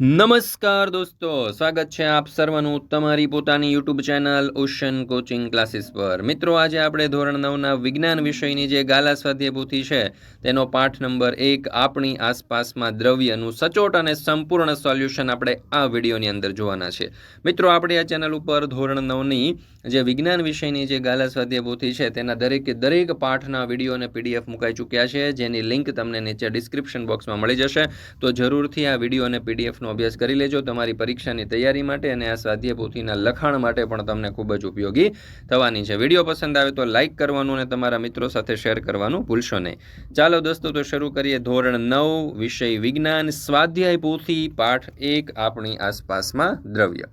નમસ્કાર દોસ્તો, સ્વાગત છે આપ સર્વનું તમારી પોતાની YouTube channel ocean coaching classes પર. મિત્રો, આજે આપણે ધોરણ નવના વિજ્ઞાન વિષયની જે ગાલા સ્વાધ્યાયપોથી છે, તેનો પાઠ નંબર એક, આપણી આસપાસમાં દ્રવ્યનું સચોટ અને સંપૂર્ણ સોલ્યુશન આપણે આ વિડીયોની અંદર જોવાના છે. મિત્રો, આપણે આ ચેનલ ઉપર ધોરણ નવની જે વિજ્ઞાન વિષયની જે ગાલા સ્વાધ્યાયપોથી છે, તેના દરેકે દરેક પાઠના વીડિયો અને પીડીએફ મુકાઈ ચૂક્યા છે. જેની લિંક તમને નીચે ડિસ્ક્રિપ્શન બોક્સમાં મળી જશે. તો જરૂરથી આ વીડિયો અને પીડીએફનો અભ્યાસ કરી લેજો તમારી પરીક્ષાની તૈયારી માટે અને આ સ્વાધ્યાય પોથીના લખાણ માટે પણ તમને ખૂબ જ ઉપયોગી થવાની છે. વીડિયો પસંદ આવે તો લાઇક કરવાનું અને તમારા મિત્રો સાથે શેર કરવાનું ભૂલશો નહીં. ચાલો દોસ્તો, તો શરૂ કરીએ ધોરણ નવ, વિષય વિજ્ઞાન, સ્વાધ્યાય પોથી, પાઠ એક, આપણી આસપાસમાં દ્રવ્ય.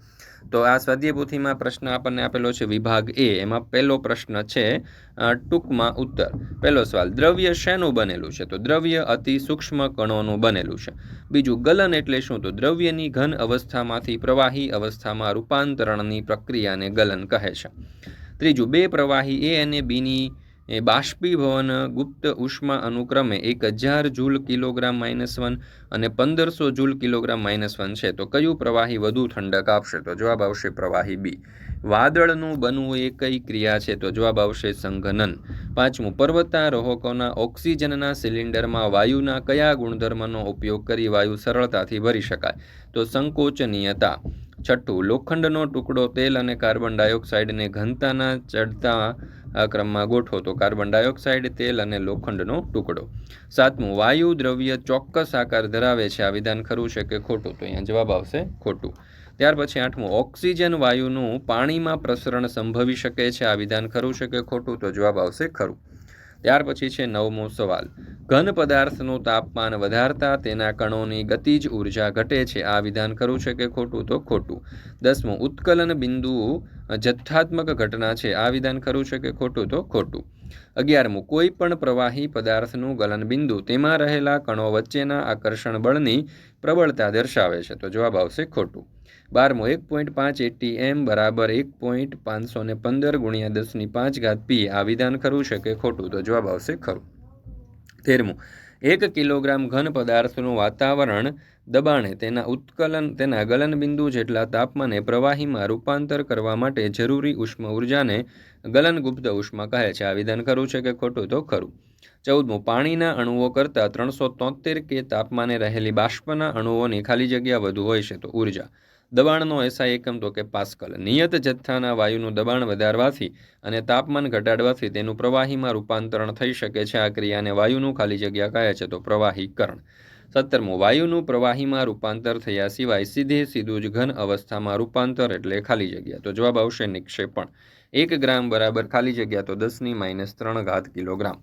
તો આ સ્વાધ્યાય પ્રશ્ન આપણને આપેલો છે વિભાગ એ. એમાં પહેલો પ્રશ્ન છે ટૂંકમાં ઉત્તર. પહેલો સવાલ, દ્રવ્ય શેનું બનેલું છે? તો દ્રવ્ય અતિ સૂક્ષ્મ કણોનું બનેલું છે. બીજું, ગલન એટલે શું? તો દ્રવ્યની ઘન અવસ્થામાંથી પ્રવાહી અવસ્થામાં રૂપાંતરણની પ્રક્રિયાને ગલન કહે છે. ત્રીજું, બે પ્રવાહી એ અને બીની એ બાષ્પીભવન ગુપ્ત ઉષ્મા અનુક્રમે એક હજાર જૂલ કિલોગ્રામ માઇનસ વન અને પંદરસો જૂલ કિલોગ્રામ માઇનસ વન છે. તો કયું પ્રવાહી વધુ ઠંડક આપશે? તો જવાબ આવશે પ્રવાહી બી. વાદળનું બનવું એ કઈ ક્રિયા છે? તો જવાબ આવશે સંઘનન. પાંચમું, પર્વતારોહકોના ઓક્સિજનના સિલિન્ડરમાં વાયુના કયા ગુણધર્મનો ઉપયોગ કરી વાયુ સરળતાથી ભરી શકાય? તો સંકોચનીયતા. છઠ્ઠું, લોખંડનો ટુકડો તેલ અને કાર્બન ડાયોક્સાઇડને ઘનતાના ચડતા આ ક્રમમાં ગોઠવો તો કાર્બન ડાયોક્સાઇડ, તેલ અને લોખંડનો ટુકડો. સાતમું, વાયુ દ્રવ્ય ચોક્કસ આકાર ધરાવે છે. આ વિધાન ખરું છે કે ખોટું? તો અહીંયા જવાબ આવશે ખોટું. ત્યાર પછી આઠમું, ઓક્સિજન વાયુનું પાણીમાં પ્રસરણ સંભવી શકે છે? આ વિધાન ખરું છે કે ખોટું? તો જવાબ આવશે ખરું. ત્યાર પછી છે નવમો સવાલ. ઘન પદાર્થનું તાપમાન વધારતા તેના કણોની ગતિજ ઊર્જા ઘટે છે. આ વિધાન ખરું છે કે ખોટું? તો ખોટું. દસમું, ઉત્કલન બિંદુ જથ્થાત્મક ઘટના છે. આ વિધાન ખરું છે કે ખોટું? તો ખોટું. અગિયારમું કોઈ પણ પ્રવાહી પદાર્થનું ગલનબિંદુ તેમાં રહેલા કણો વચ્ચેના આકર્ષણ બળની પ્રબળતા દર્શાવે છે. તો જવાબ આવશે ખોટું. બારમું, એક પોઈન્ટ પાંચ એટી એમ બરાબર એક પોઈન્ટ પાંચસો ને પંદર ગુણ્યા દસની પાંચ ઘાત પી. આ વિધાન ખરું છે કે ખોટું? તો જવાબ આવશે ખરું. તેરમું એક કિલોગ્રામ ઘન પદાર્થનું વાતાવરણ દબાણે તેના ઉત્કલન, તેના ગલનબિંદુ જેટલા તાપમાને પ્રવાહીમાં રૂપાંતર કરવા માટે જરૂરી ઉષ્મ ઉર્જાને ગલનગુપ્ત ઉષ્મા કહે છે. આ વિધાન ખરું છે કે ખોટું? તો ખરું. ચૌદમું, પાણીના અણુઓ કરતાં ત્રણસો તોતેર કે તાપમાને રહેલી બાષ્પના અણુઓની ખાલી જગ્યા વધુ હોય છે તો ઊર્જા. દબાણનો એસઆઈ એકમ તો કે પાસ્કલ. નિયત જથ્થાના વાયુનું દબાણ વધારવાથી અને તાપમાન ઘટાડવાથી તેનું પ્રવાહીમાં રૂપાંતરણ થઈ શકે છે. આ ક્રિયાને વાયુનું ખાલી જગ્યા કહે છે તો પ્રવાહીકરણ. સત્તરમું, વાયુનું પ્રવાહીમાં રૂપાંતર થયા સિવાય સીધે સીધું જ ઘન અવસ્થામાં રૂપાંતર એટલે ખાલી જગ્યા. તો જવાબ આવશે નિક્ષેપણ. એક ગ્રામ બરાબર ખાલી જગ્યા તો દસની માઇનસ ત્રણ ઘાત કિલોગ્રામ.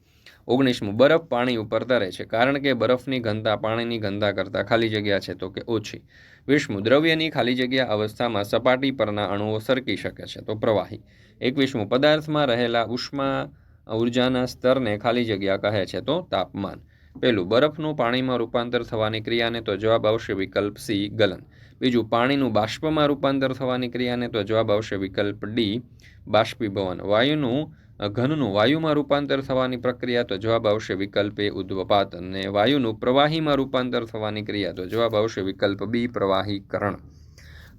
ઓગણીસમું, બરફ પાણી ઉપર તરે છે, કારણ કે બરફની ઘનતા પાણીની ઘનતા કરતાં ખાલી જગ્યા છે તો કે ઓછી. વીસમું, દ્રવ્યની ખાલી જગ્યા અવસ્થામાં સપાટી પરના અણુઓ સરકી શકે છે તો પ્રવાહી. એકવીસમું, પદાર્થમાં રહેલા ઉષ્મા, ઉર્જાના સ્તરને ખાલી જગ્યા કહે છે તો તાપમાન. પેલું, બરફનું પાણીમાં રૂપાંતર થવાની ક્રિયાને તો જવાબ આવશે વિકલ્પ સી, ગલન. બીજું, પાણીનું બાષ્પમાં રૂપાંતર થવાની ક્રિયાને તો જવાબ આવશે વિકલ્પ ડી, બાષ્પીભવન. વાયુનું ઘનનું વાયુમાં રૂપાંતર થવાની પ્રક્રિયા, તો જવાબ આવશે વિકલ્પ એ ઉદ્વપાત અને વાયુનું પ્રવાહીમાં રૂપાંતર થવાની ક્રિયા, તો જવાબ આવશે વિકલ્પ બી, પ્રવાહીકરણ.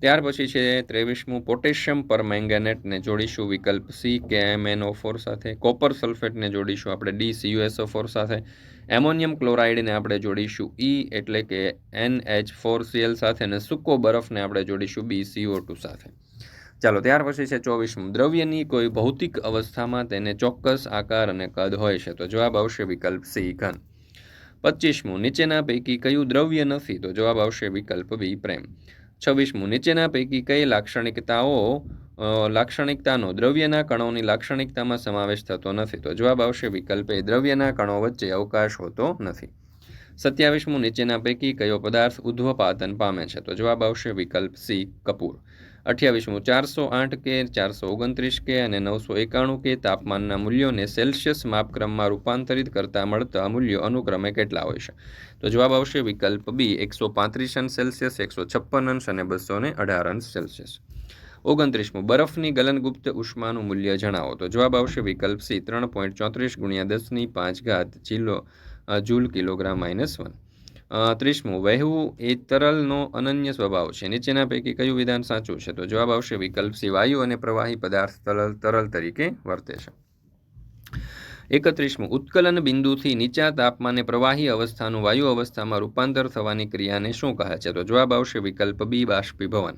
ત્યાર પછી છે ત્રેવીસમું, પોટેશિયમ પર મેંગેનેટને જોડીશું વિકલ્પ C K M N four સાથે, કોપર સલ્ફેટને જોડીશું આપણે ડી, સીયુએસઓ ફોર સાથે, એમોનિયમ ક્લોરાઇડને આપણે જોડીશું ઈ, એટલે કે એન એચ ફોર સીએલ સાથે, અને સૂકો બરફને આપણે જોડીશું બી, સીઓ ટુ સાથે. ચાલો, ત્યાર પછી છે ચોવીસમું. દ્રવ્યની કોઈ ભૌતિક અવસ્થામાં તેને ચોક્કસ આકાર અને કદ હોય છે. તો જવાબ આવશે વિકલ્પ સી, ઘન. પચીસમું, નીચેના પૈકી કયું દ્રવ્ય નથી? તો જવાબ આવશે વિકલ્પ બી, પ્રેમ. છવ્વીસમું, નીચેના પૈકી કઈ લાક્ષણિકતાઓ લાક્ષણિકતાનો? દ્રવ્યના કણોની લાક્ષણિકતામાં સમાવેશ થતો નથી. તો જવાબ આવશે વિકલ્પ એ, દ્રવ્યના કણો વચ્ચે અવકાશ હોતો નથી. સત્યાવીસમું નીચેના પૈકી કયો પદાર્થ ઉધ્વપાતન પામે છે? તો જવાબ આવશે વિકલ્પ સી, કપૂર. અઠ્યાવીસમું ચારસો આઠ કે ચારસો ઓગણત્રીસ કે અને નવસો એકાણું કે તાપમાનના મૂલ્યોને સેલ્સિયસ માપક્રમમાં રૂપાંતરિત કરતા મળતા મૂલ્યો અનુક્રમે કેટલા હોય છે? તો જવાબ આવશે વિકલ્પ બી, એકસો પાંત્રીસ અંશ સેલ્સિયસ, એકસો છપ્પન અંશ અને બસો ને અઢાર અંશ સેલ્સિયસ. ઓગણત્રીસમું બરફની ગલનગુપ્ત ઉષ્માનું મૂલ્ય જણાવો. તો જવાબ આવશે વિકલ્પ સી, ત્રણ પોઈન્ટ ચોત્રીસ ગુણ્યા દસની પાંચ ઘાત જિલ્લો જૂલ કિલોગ્રામ માઇનસ વન. ત્રીસમું વહેવું એ તરલનો અનન્ય સ્વભાવ છે. નીચેના પૈકી કયું વિધાન સાચું છે? તો જવાબ આવશે વિકલ્પ સી, વાયુ અને પ્રવાહી પદાર્થ તરલ તરલ તરીકે વર્તે છે. એકત્રીસમું, ઉત્કલન બિંદુથી નીચા તાપમાને પ્રવાહી અવસ્થાનું વાયુ અવસ્થામાં રૂપાંતર થવાની ક્રિયાને શું કહે છે? તો જવાબ આવશે વિકલ્પ બી, બાષ્પીભવન.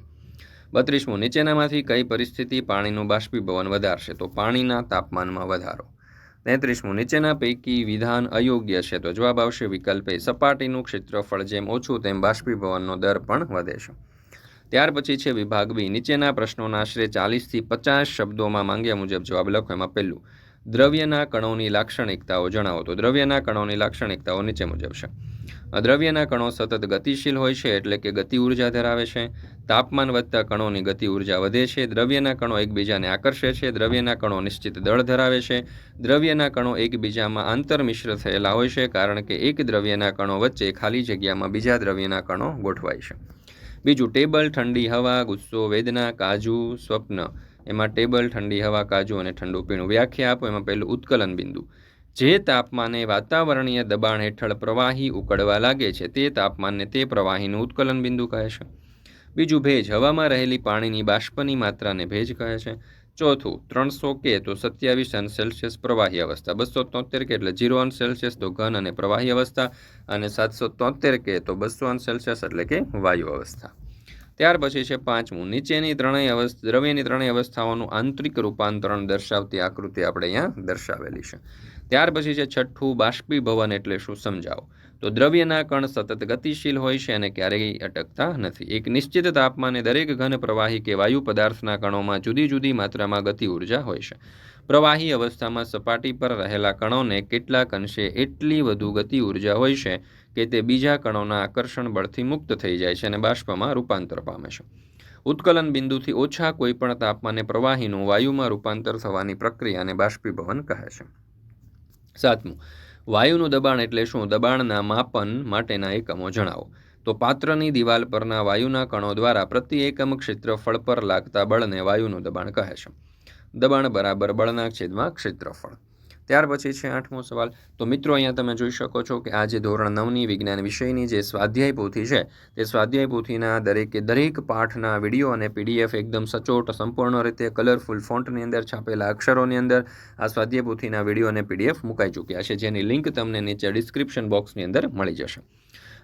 બત્રીસમું, નીચેનામાંથી કઈ પરિસ્થિતિ પાણીનું બાષ્પીભવન વધારશે? તો પાણીના તાપમાનમાં વધારો. તેત્રીસમું, નીચેના પૈકી વિધાન અયોગ્ય છે. તો જવાબ આવશે વિકલ્પ એ સપાટીનું ક્ષેત્રફળ જેમ ઓછું તેમ બાષ્પીભવનનો દર પણ વધે છે. ત્યાર પછી છે વિભાગ બી. નીચેના પ્રશ્નોના આશરે ચાલીસથી પચાસ શબ્દોમાં માંગ્યા મુજબ જવાબ લખો. એમાં પહેલું દ્રવ્યના કણોની લાક્ષણિકતાઓ જણાવો તો દ્રવ્યના કણોની લાક્ષણિકતાઓ નીચે મુજબ છે. દ્રવ્યના કણો સતત ગતિશીલ હોય છે એટલે કે ગતિ ઊર્જા ધરાવે છે. તાપમાન વધતા કણોની ગતિ ઊર્જા વધે છે. દ્રવ્યના કણો એકબીજાને આકર્ષે છે. દ્રવ્યના કણો નિશ્ચિત દળ ધરાવે છે. દ્રવ્યના કણો એકબીજામાં આંતરમિશ્ર થયેલા હોય છે કારણ કે એક દ્રવ્યના કણો વચ્ચે ખાલી જગ્યામાં બીજા દ્રવ્યના કણો ગોઠવાય છે. બીજું ટેબલ, ઠંડી હવા, ગુસ્સો, વેદના, કાજુ, સ્વપ્ન. એમાં ટેબલ, ઠંડી હવા, કાજુ અને ઠંડુ પીણું. વ્યાખ્યા આપો, એમાં પહેલું ઉત્કલન બિંદુ. જે તાપમાને વાતાવરણીય દબાણ હેઠળ પ્રવાહી ઉકળવા લાગે છે, તે તાપમાનને તે પ્રવાહીનું ઉત્કલન બિંદુ કહે છે. બીજું ભેજ. હવામાં રહેલી પાણીની બાષ્પની માત્રાને ભેજ કહે છે. ચોથું, ત્રણસો કે તો સત્યાવીસ અંશ સેલ્સિયસ પ્રવાહી અવસ્થા. બસો તોતેર કે એટલે જીરો અંશ સેલ્સિયસ, તો ઘન અને પ્રવાહી અવસ્થા. અને સાતસો તોતેર કે તો બસો અંશ સેલ્સિયસ એટલે કે વાયુ અવસ્થા. ત્યાર પછી છે પાંચમું, નીચેની ત્રણેય અવસ્થા, દ્રવ્યની ત્રણેય અવસ્થાઓનું આંતરિક રૂપાંતરણ દર્શાવતી આકૃતિ આપણે અહીંયા દર્શાવેલી છે. ત્યાર પછી છે છઠ્ઠું, બાષ્પીભવન એટલે શું સમજાવો. તો દ્રવ્યના કણ સતત ગતિશીલ હોય છે અને ક્યારેય અટકતા નથી. એક નિશ્ચિત તાપમાને દરેક ઘન પ્રવાહી કે વાયુ પદાર્થના કણોમાં જુદી જુદી માત્રામાં ગતિ ઊર્જા હોય છે. પ્રવાહી અવસ્થામાં સપાટી પર રહેલા કણોને કેટલાક અંશે એટલી વધુ ગતિ ઊર્જા હોય છે કે તે બીજા કણોના આકર્ષણ બળથી મુક્ત થઈ જાય છે અને બાષ્પમાં રૂપાંતર પામે છે. ઉત્કલન બિંદુથી ઓછા કોઈપણ તાપમાને પ્રવાહીનું વાયુમાં રૂપાંતર થવાની પ્રક્રિયાને બાષ્પીભવન કહે છે. સાતમું વાયુનું દબાણ એટલે શું? દબાણના માપન માટેના એકમો જણાવો. તો પાત્રની દિવાલ પરના વાયુના કણો દ્વારા પ્રતિ એકમ ક્ષેત્રફળ પર લાગતા બળને વાયુનું દબાણ કહે છે. દબાણ બરાબર બળના છેદમાં ક્ષેત્રફળ. ત્યાર પછી છે આઠમો સવાલ. તો મિત્રો, અહીંયા તમે જોઈ શકો છો કે આ જે ધોરણ નવની વિજ્ઞાન વિષયની જે સ્વાધ્યાય પોથી છે, તે સ્વાધ્યાય પોથીના દરેકે દરેક પાઠના વીડિયો અને પીડીએફ એકદમ સચોટ, સંપૂર્ણ રીતે કલરફુલ ફોન્ટની અંદર છાપેલા અક્ષરોની અંદર આ સ્વાધ્યાય પોથીના વીડિયો અને પીડીએફ મુકાઈ ચૂક્યા છે. જેની લિંક તમને નીચે ડિસ્ક્રિપ્શન બોક્સની અંદર મળી જશે.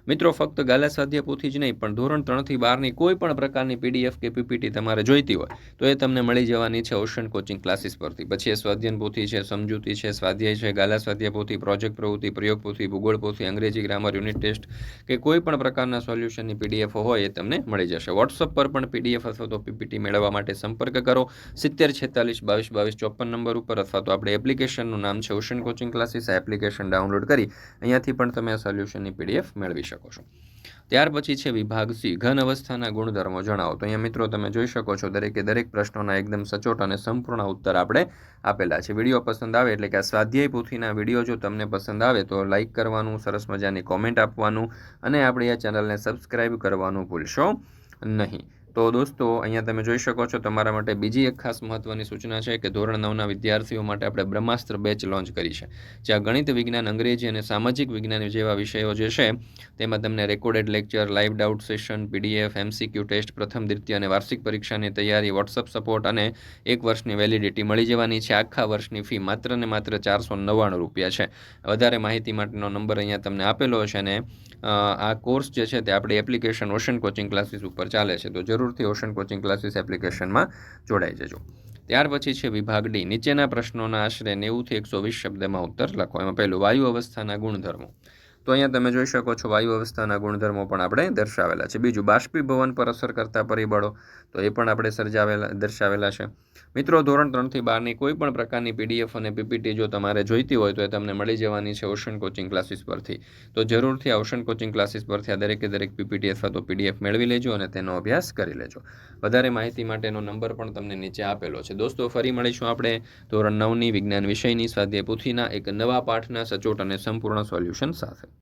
મિત્રો, ફક્ત ગાલા સ્વાધ્યાય પોથી જ નહીં, પણ ધોરણ ત્રણથી બારની કોઈ પણ પ્રકારની પીડીએફ કે પીપીટી તમારે જોઈતી હોય, તો એ તમને મળી જવાની છે ઓશન કોચિંગ ક્લાસીસ પરથી. પછી એ સ્વાધ્યન પોથી છે, સમજૂતી છે, સ્વાધ્યાય છે ગાલા સ્વાધ્યાય પોથી પ્રોજેક્ટ પ્રવૃત્તિ પ્રયોગ પોથી ભૂગોળ પોથી અંગ્રેજી ગ્રામર, યુનિટ ટેસ્ટ કે કોઈ પણ પ્રકારના સોલ્યુશનની પીડીએફ હોય એ તમને મળી જશે. વોટ્સઅપ પર પણ પીડીએફ અથવા તો પીપીટી મેળવવા માટે સંપર્ક કરો. સિત્તેર, છેતાલીસ, બાવીસ બાવીસ, ચોપન નંબર ઉપર અથવા તો આપણે એપ્લિકેશનનું નામ છે ઓશન કોચિંગ ક્લાસીસ. આ એપ્લિકેશન ડાઉનલોડ કરી અહીંયાથી પણ તમે આ સોલ્યુશનની પીડીએફ મેળવી શકો. છો. ત્યાર પછી છે વિભાગ સી. ઘન અવસ્થાના ગુણધર્મો જણાવો. તો અહીંયા મિત્રો તમે જોઈ શકો છો દરેકે દરેક પ્રશ્નોના એકદમ સચોટ અને સંપૂર્ણ ઉત્તર આપણે આપેલા છે. વીડિયો પસંદ આવે એટલે કે આ સ્વાધ્યાય પોથીના વીડિયો જો તમને પસંદ આવે તો લાઇક કરવાનું, સરસ મજાની કોમેન્ટ આપવાનું અને આપણી આ ચેનલને સબસ્ક્રાઈબ કરવાનું ભૂલશો નહીં. તો દોસ્તો, અહીંયા તમે જોઈ શકો છો, તમારા માટે બીજી એક ખાસ મહત્વની સૂચના છે કે ધોરણ નવના વિદ્યાર્થીઓ માટે આપણે બ્રહ્માસ્ત્ર બેચ લોન્ચ કરી છે. જ્યાં ગણિત વિજ્ઞાન, અંગ્રેજી અને સામાજિક વિજ્ઞાન જેવા વિષયો જે છે, તેમાં તમને recorded lecture live doubt session PDF MCQ test પ્રથમ, દ્વિતીય અને વાર્ષિક પરીક્ષાની તૈયારી વોટ્સઅપ સપોર્ટ અને એક વર્ષની વેલિડિટી મળી જવાની છે. આખા વર્ષની ફી માત્ર ને માત્ર ચારસો નવ્વાણું રૂપિયા છે. વધારે માહિતી માટેનો નંબર અહીંયા તમને આપેલો છે અને આ કોર્સ જે છે તે આપણી એપ્લિકેશન ઓશન કોચિંગ ક્લાસીસ ઉપર ચાલે છે. તો જરૂરથી ઓશન કોચિંગ ક્લાસીસ એપ્લિકેશનમાં જોડાઈ જજો. ત્યાર પછી છે વિભાગ ડી. નીચેના પ્રશ્નોના આશરે નેવુંથી એકસો વીસ શબ્દમાં ઉત્તર લખો. એમાં પહેલું વાયુ અવસ્થાના ગુણધર્મો. તો અહીંયા તમે જોઈ શકો છો વાયુ અવસ્થાના ગુણધર્મો પણ આપણે દર્શાવેલા છે. બીજું બાષ્પીભવન પર અસર કરતા પરિબળો. તો એ પણ આપણે સર્જાવેલા, દર્શાવેલા છે. મિત્રો, ધોરણ ત્રણથી બારની કોઈ પણ પ્રકારની પીડીએફ અને પીપીટી જો તમારે જોઈતી હોય તો એ તમને મળી જવાની છે ઓશન કોચિંગ ક્લાસીસ પરથી. તો જરૂરથી ઓશન કોચિંગ ક્લાસીસ પરથી આ દરેકે દરેક પીપીટી અથવા તો પીડીએફ મેળવી લેજો અને તેનો અભ્યાસ કરી લેજો. વધારે માહિતી માટેનો નંબર પણ તમને નીચે આપેલો છે. દોસ્તો, ફરી મળીશું આપણે ધોરણ નવની વિજ્ઞાન વિષયની સ્વાધ્યાય પોથીના એક નવા પાઠના સચોટ અને સંપૂર્ણ સોલ્યુશન સાથે.